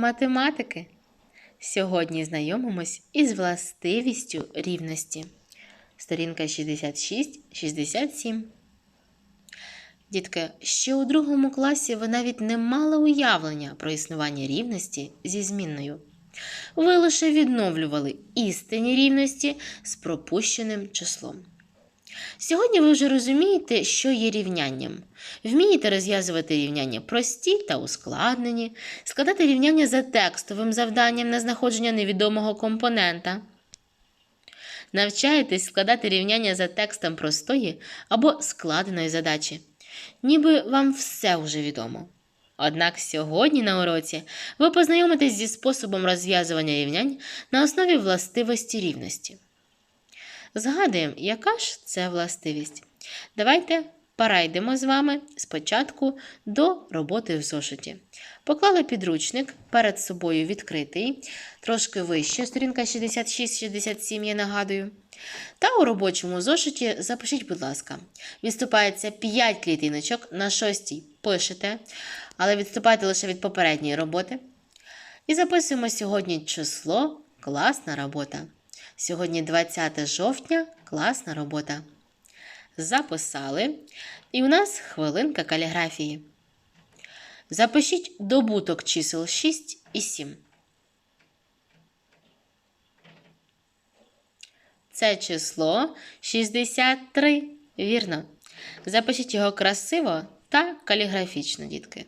математики. Сьогодні знайомимось із властивістю рівності. Сторінка 66-67. Дітки, ще у другому класі ви навіть не мали уявлення про існування рівності зі змінною. Ви лише відновлювали істинні рівності з пропущеним числом. Сьогодні ви вже розумієте, що є рівнянням. Вмієте розв'язувати рівняння прості та ускладнені, складати рівняння за текстовим завданням на знаходження невідомого компонента. Навчаєтесь складати рівняння за текстом простої або складеної задачі. Ніби вам все вже відомо. Однак сьогодні на уроці ви познайомитесь зі способом розв'язування рівнянь на основі властивості рівності. Згадуємо, яка ж це властивість. Давайте перейдемо з вами спочатку до роботи в зошиті. Поклали підручник перед собою відкритий, трошки вище, сторінка 66-67, я нагадую. Та у робочому зошиті запишіть, будь ласка, відступається 5 клітиночок, на шостій пишете, але відступайте лише від попередньої роботи. І записуємо сьогодні число класна робота. Сьогодні 20 жовтня класна робота. Записали. І у нас хвилинка каліграфії. Запишіть добуток чисел 6 і 7. Це число 63. Вірно. Запишіть його красиво та каліграфічно, дітки.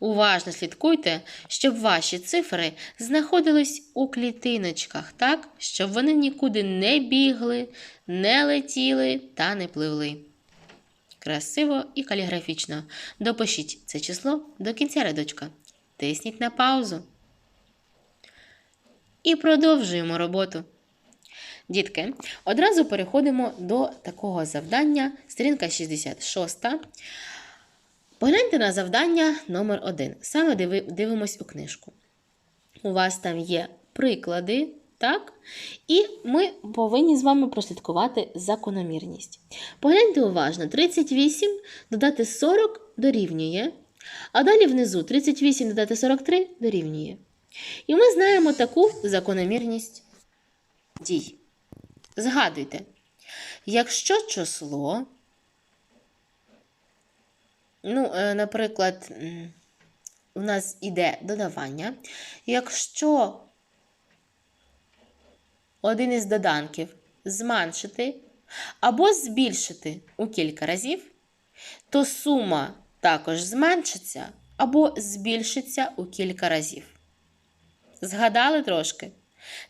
Уважно слідкуйте, щоб ваші цифри знаходились у клітиночках, так, щоб вони нікуди не бігли, не летіли та не пливли. Красиво і каліграфічно. Допишіть це число до кінця рядочка. Тисніть на паузу. І продовжуємо роботу. Дітки, одразу переходимо до такого завдання, сторінка 66. Погляньте на завдання номер 1 Саме диви, дивимось у книжку. У вас там є приклади, так? І ми повинні з вами прослідкувати закономірність. Погляньте уважно: 38 додати 40 дорівнює. А далі внизу 38 додати 43 дорівнює. І ми знаємо таку закономірність дій. Згадуйте, якщо число, ну, е, наприклад, у нас іде додавання, якщо один із доданків зменшити або збільшити у кілька разів, то сума також зменшиться або збільшиться у кілька разів. Згадали трошки?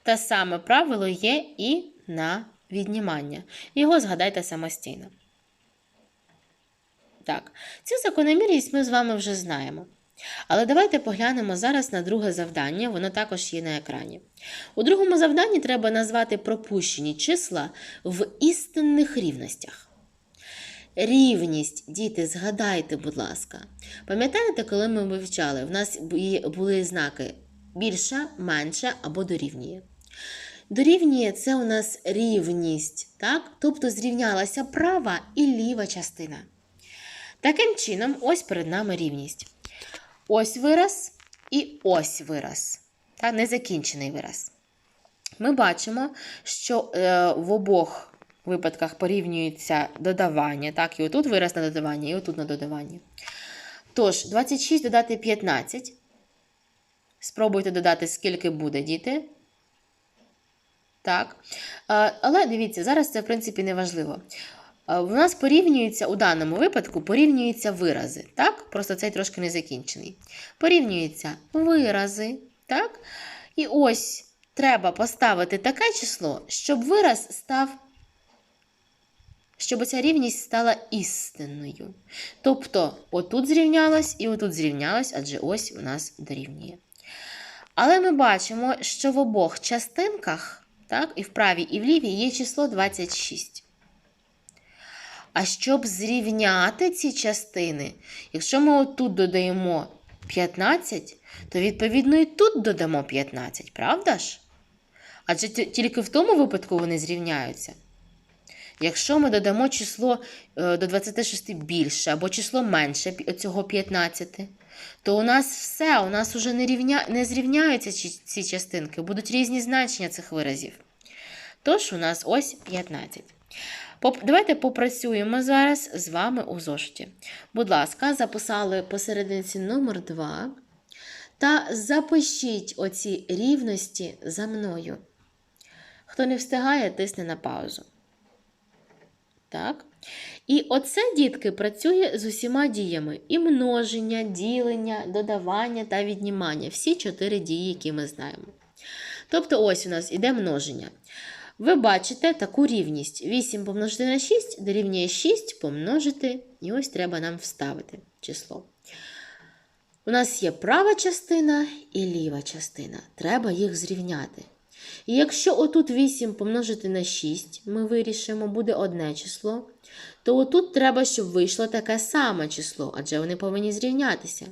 Те саме правило є і на віднімання. Його згадайте самостійно. Так, цю закономірність ми з вами вже знаємо. Але давайте поглянемо зараз на друге завдання, воно також є на екрані. У другому завданні треба назвати пропущені числа в істинних рівностях. Рівність, діти, згадайте, будь ласка. Пам'ятаєте, коли ми вивчали, в нас були знаки більше, менше або дорівнює. Дорівнює це у нас рівність, так? тобто зрівнялася права і ліва частина. Таким чином, ось перед нами рівність. Ось вираз і ось вираз. Так, незакінчений вираз. Ми бачимо, що е, в обох випадках порівнюється додавання. Так, і отут вираз на додавання, і отут на додавання. Тож, 26 додати 15. Спробуйте додати, скільки буде, діти. Так. Але дивіться, зараз це, в принципі, не важливо. У нас порівнюються у даному випадку порівнюються вирази. Так? Просто цей трошки не закінчений. Порівнюються вирази. так? І ось треба поставити таке число, щоб вираз став. Щоб ця рівність стала істинною. Тобто, отут зрівнялось і отут зрівнялось, адже ось у нас дорівнює. Але ми бачимо, що в обох частинках, так, і в правій, і в лівій, є число 26. А щоб зрівняти ці частини, якщо ми отут додаємо 15, то відповідно і тут додамо 15, правда ж? Адже тільки в тому випадку вони зрівняються. Якщо ми додамо число е, до 26 більше або число менше цього 15, то у нас все, у нас вже не, рівня, не зрівняються ці частинки, будуть різні значення цих виразів. Тож у нас ось 15. Давайте попрацюємо зараз з вами у зошиті. Будь ласка, записали посерединці номер 2 та запишіть оці рівності за мною. Хто не встигає, тисне на паузу. Так. І оце, дітки, працює з усіма діями: і множення, ділення, додавання та віднімання. Всі чотири дії, які ми знаємо. Тобто, ось у нас іде множення. Ви бачите таку рівність. 8 помножити на 6 дорівнює 6 помножити, і ось треба нам вставити число. У нас є права частина і ліва частина. Треба їх зрівняти. І якщо отут 8 помножити на 6, ми вирішимо, буде одне число, то отут треба, щоб вийшло таке саме число, адже вони повинні зрівнятися.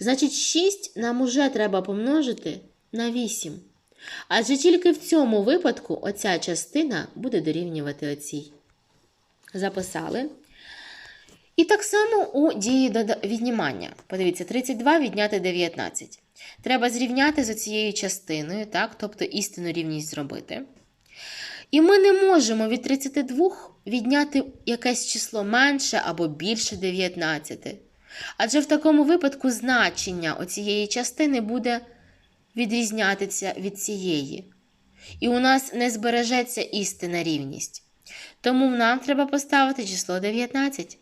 Значить, 6 нам уже треба помножити на 8. Адже тільки в цьому випадку оця частина буде дорівнювати оцій. Записали. І так само у дії віднімання. Подивіться, 32 відняти 19. Треба зрівняти з цією частиною, так? тобто істинну рівність зробити. І ми не можемо від 32 відняти якесь число менше або більше 19. Адже в такому випадку значення оцієї частини буде відрізнятися від цієї. І у нас не збережеться істинна рівність. Тому нам треба поставити число 19.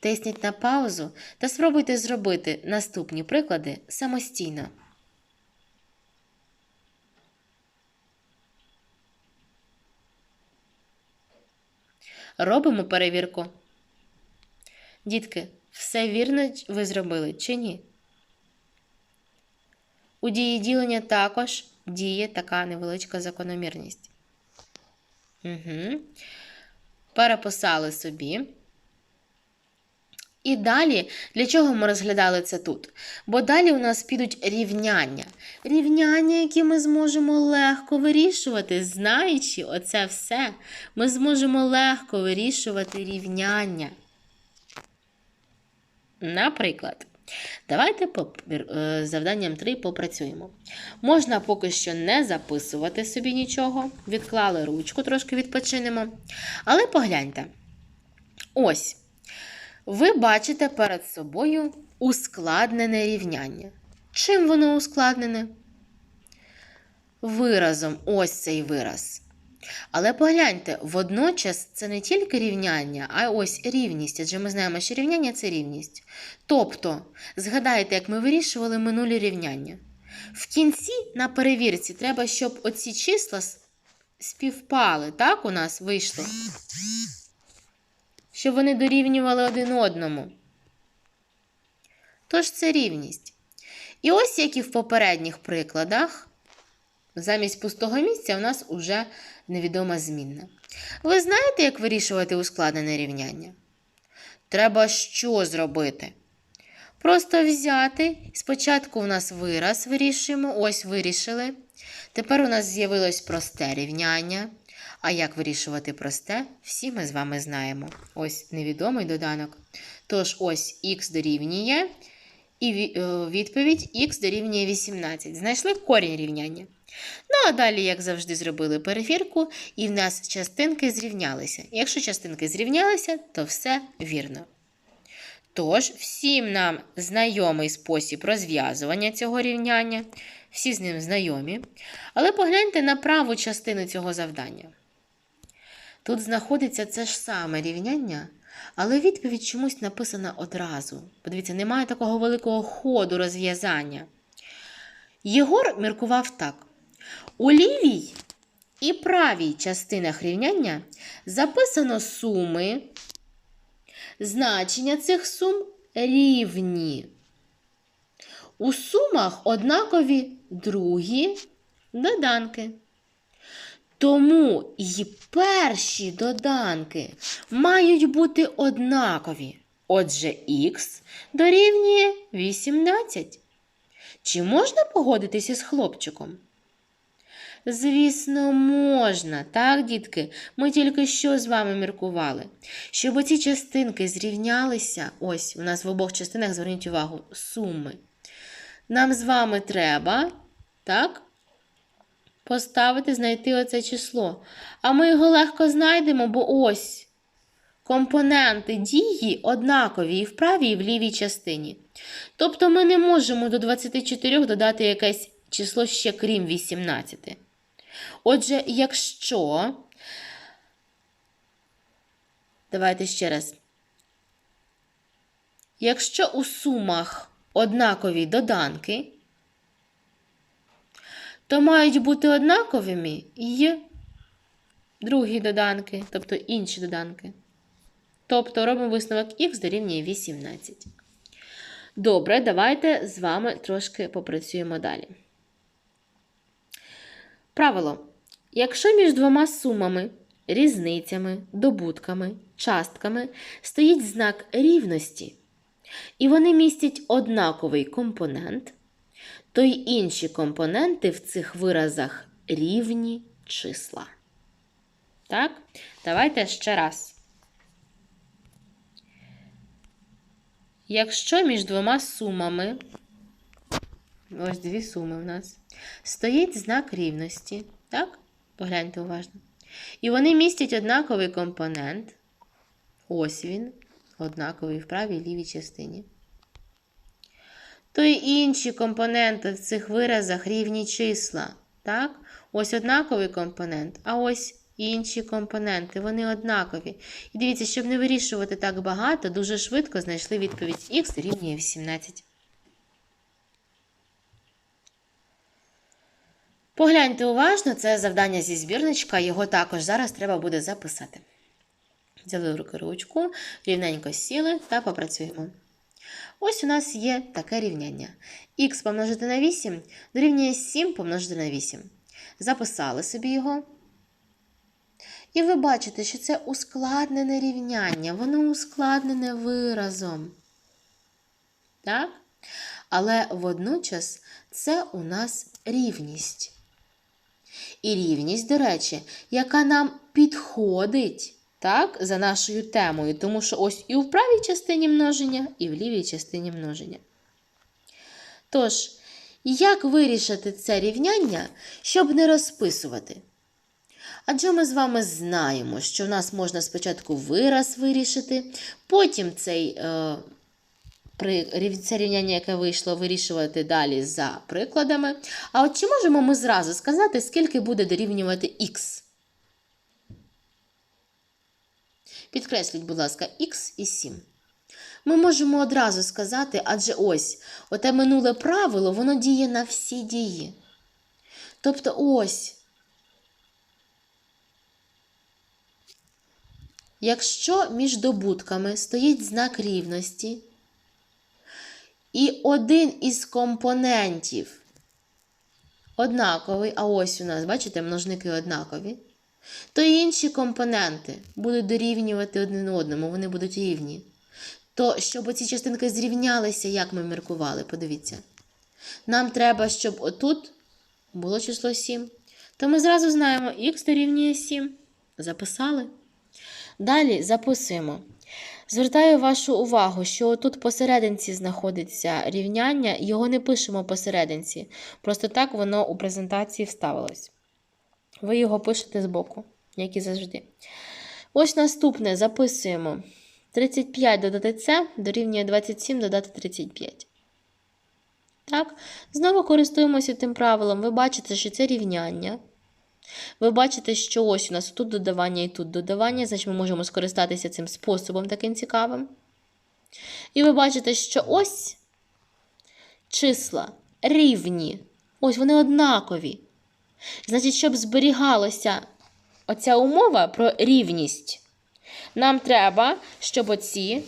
Тисніть на паузу та спробуйте зробити наступні приклади самостійно. Робимо перевірку. Дітки, все вірно ви зробили чи ні? У дії ділення також діє така невеличка закономірність. Угу. Переписали собі. І далі, для чого ми розглядали це тут? Бо далі у нас підуть рівняння. Рівняння, які ми зможемо легко вирішувати. Знаючи оце все, ми зможемо легко вирішувати рівняння. Наприклад, давайте по е, завданням 3 попрацюємо. Можна поки що не записувати собі нічого, відклали ручку, трошки відпочинемо. Але погляньте. Ось. Ви бачите перед собою ускладнене рівняння. Чим воно ускладнене? Виразом ось цей вираз. Але погляньте, водночас це не тільки рівняння, а ось рівність, адже ми знаємо, що рівняння це рівність. Тобто, згадайте, як ми вирішували минулі рівняння. В кінці на перевірці треба, щоб оці числа співпали, так у нас вийшло? Щоб вони дорівнювали один одному. Тож це рівність. І ось як і в попередніх прикладах, замість пустого місця у нас уже невідома змінна. Ви знаєте, як вирішувати ускладнене рівняння? Треба що зробити? Просто взяти. Спочатку у нас вираз вирішуємо, ось вирішили. Тепер у нас з'явилось просте рівняння. А як вирішувати просте, всі ми з вами знаємо. Ось невідомий доданок. Тож ось х дорівнює, і е, відповідь х дорівнює 18. Знайшли корінь рівняння. Ну, а далі, як завжди, зробили перевірку, і в нас частинки зрівнялися. Якщо частинки зрівнялися, то все вірно. Тож, всім нам знайомий спосіб розв'язування цього рівняння, всі з ним знайомі. Але погляньте на праву частину цього завдання. Тут знаходиться це ж саме рівняння, але відповідь чомусь написана одразу. Подивіться, немає такого великого ходу розв'язання. Єгор міркував так: у лівій і правій частинах рівняння записано суми. Значення цих сум рівні. У сумах однакові другі доданки. Тому і перші доданки мають бути однакові. Отже, х дорівнює 18. Чи можна погодитися з хлопчиком? Звісно, можна, так, дітки? Ми тільки що з вами міркували. Щоб оці частинки зрівнялися, ось у нас в обох частинах, зверніть увагу, суми. Нам з вами треба, так? Поставити, знайти оце число. А ми його легко знайдемо, бо ось компоненти дії однакові і в правій, і в лівій частині. Тобто ми не можемо до 24 додати якесь число ще крім 18. Отже, якщо. Давайте ще раз. Якщо у сумах однакові доданки, то мають бути однаковими і другі доданки, тобто інші доданки. Тобто робимо висновок х дорівнює 18. Добре, давайте з вами трошки попрацюємо далі. Правило. Якщо між двома сумами, різницями, добутками, частками стоїть знак рівності, і вони містять однаковий компонент, то й інші компоненти в цих виразах рівні числа. Так, давайте ще раз. Якщо між двома сумами, ось дві суми в нас, стоїть знак рівності, так? Погляньте уважно. І вони містять однаковий компонент. Ось він, однаковий в правій і лівій частині. То й інші компоненти в цих виразах рівні числа. Так? Ось однаковий компонент, а ось інші компоненти, вони однакові. І дивіться, щоб не вирішувати так багато, дуже швидко знайшли відповідь х рівнює 18. Погляньте уважно, це завдання зі збірничка, його також зараз треба буде записати. Взяли в руки ручку, рівненько сіли та попрацюємо. Ось у нас є таке рівняння. Х помножити на 8 дорівнює 7 помножити на 8. Записали собі його. І ви бачите, що це ускладнене рівняння, воно ускладнене виразом. Так? Але водночас це у нас рівність. І рівність, до речі, яка нам підходить так, за нашою темою, тому що ось і в правій частині множення, і в лівій частині множення. Тож, як вирішити це рівняння, щоб не розписувати? Адже ми з вами знаємо, що в нас можна спочатку вираз вирішити, потім цей, е, при, це рівняння, яке вийшло, вирішувати далі за прикладами. А от чи можемо ми зразу сказати, скільки буде дорівнювати х? Підкресліть, будь ласка, х і 7. Ми можемо одразу сказати, адже ось оте минуле правило, воно діє на всі дії. Тобто ось. Якщо між добутками стоїть знак рівності, і один із компонентів однаковий, а ось у нас, бачите, множники однакові, то інші компоненти будуть дорівнювати один одному, вони будуть рівні. То, щоб ці частинки зрівнялися, як ми міркували, подивіться. Нам треба, щоб отут було число 7. То ми зразу знаємо, х дорівнює 7. Записали. Далі записуємо. Звертаю вашу увагу, що тут посерединці знаходиться рівняння, його не пишемо посерединці. Просто так воно у презентації вставилось. Ви його пишете збоку, як і завжди. Ось наступне записуємо. 35 додати С дорівнює 27 додати 35. Так, знову користуємося тим правилом. Ви бачите, що це рівняння. Ви бачите, що ось у нас тут додавання і тут додавання, значить ми можемо скористатися цим способом таким цікавим. І ви бачите, що ось числа рівні. Ось вони однакові. Значить, щоб зберігалася оця умова про рівність, нам треба, щоб оці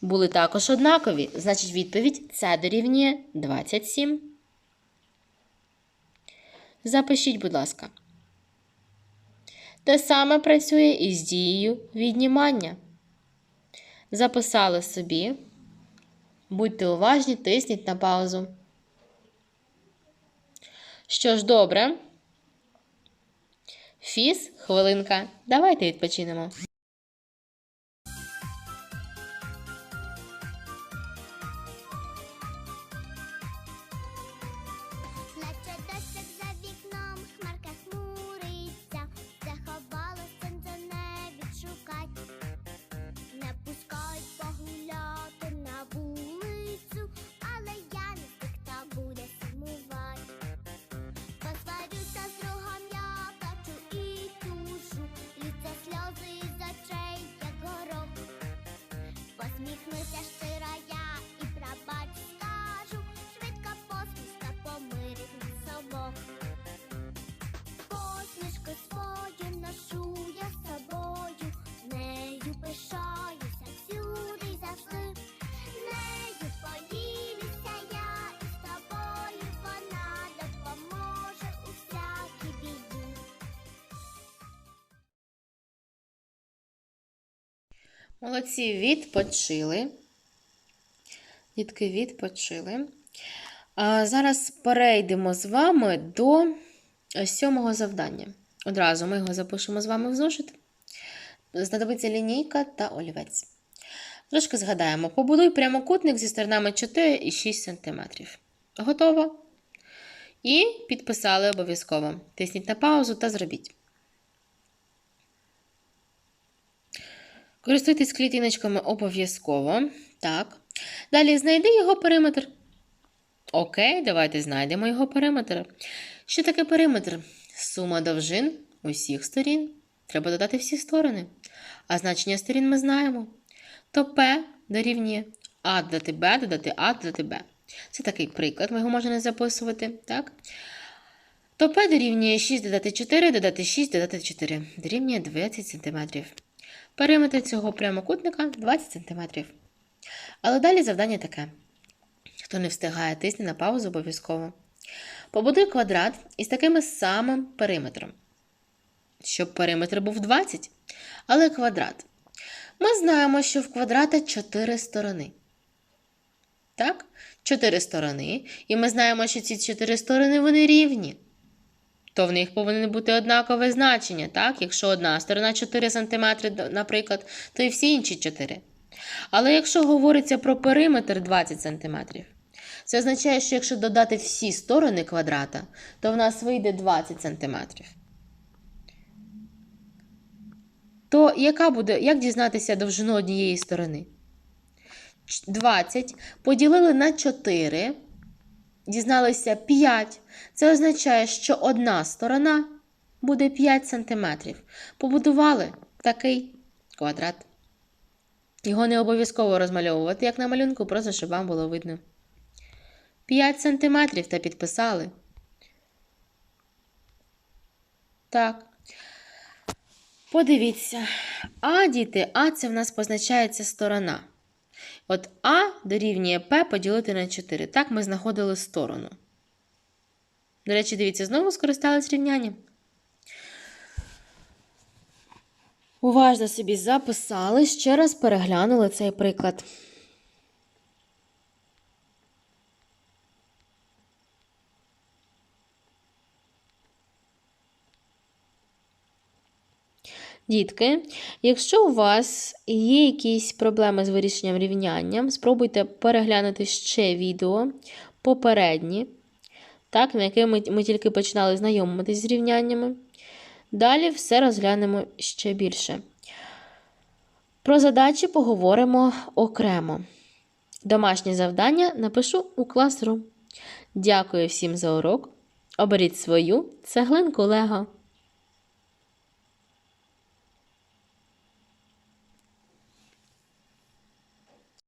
були також однакові. Значить, відповідь це дорівнює 27. Запишіть, будь ласка. Те саме працює і з дією віднімання. Записали собі. Будьте уважні, тисніть на паузу. Що ж, добре. Фіс, хвилинка. Давайте відпочинемо. Молодці, відпочили. Дітки відпочили. А зараз перейдемо з вами до сьомого завдання. Одразу ми його запишемо з вами в зошит. Знадобиться лінійка та олівець. Трошки згадаємо: побудуй прямокутник зі сторонами 4 і 6 см. Готово? І підписали обов'язково. Тисніть на паузу та зробіть. Користуйтесь клітиночками обов'язково. Так. Далі знайди його периметр. Окей, давайте знайдемо його периметр. Що таке периметр? Сума довжин усіх сторін. Треба додати всі сторони. А значення сторін ми знаємо. То P дорівнює А додати Б, додати А, додати Б. Це такий приклад, ми його можна не записувати. Так? То P дорівнює 6 додати 4, додати 6, додати 4. Дорівнює 20 см. Периметр цього прямокутника 20 см. Але далі завдання таке. Хто не встигає, тисне на паузу обов'язково. Побудуй квадрат із таким самим периметром. Щоб периметр був 20, але квадрат. Ми знаємо, що в квадрата 4 сторони. Так? 4 сторони. І ми знаємо, що ці 4 сторони вони рівні. То в них повинно бути однакове значення, так? Якщо одна сторона 4 см, наприклад, то і всі інші 4. Але якщо говориться про периметр 20 см, це означає, що якщо додати всі сторони квадрата, то в нас вийде 20 см. То яка буде, як дізнатися довжину однієї сторони? 20 поділили на 4, дізналися 5. Це означає, що одна сторона буде 5 см. Побудували такий квадрат. Його не обов'язково розмальовувати, як на малюнку, просто щоб вам було видно. 5 см та підписали. Так. Подивіться. А, діти, А це в нас позначається сторона. От А дорівнює П поділити на 4. Так ми знаходили сторону. До речі, дивіться, знову скористались рівнянням. Уважно собі записали, ще раз переглянули цей приклад. Дітки, якщо у вас є якісь проблеми з вирішенням рівняння, спробуйте переглянути ще відео попередні, так, на яке ми, ми тільки починали знайомитись з рівняннями. Далі все розглянемо ще більше. Про задачі поговоримо окремо. Домашнє завдання напишу у Classroom. Дякую всім за урок. Оберіть свою цеглинку Лего.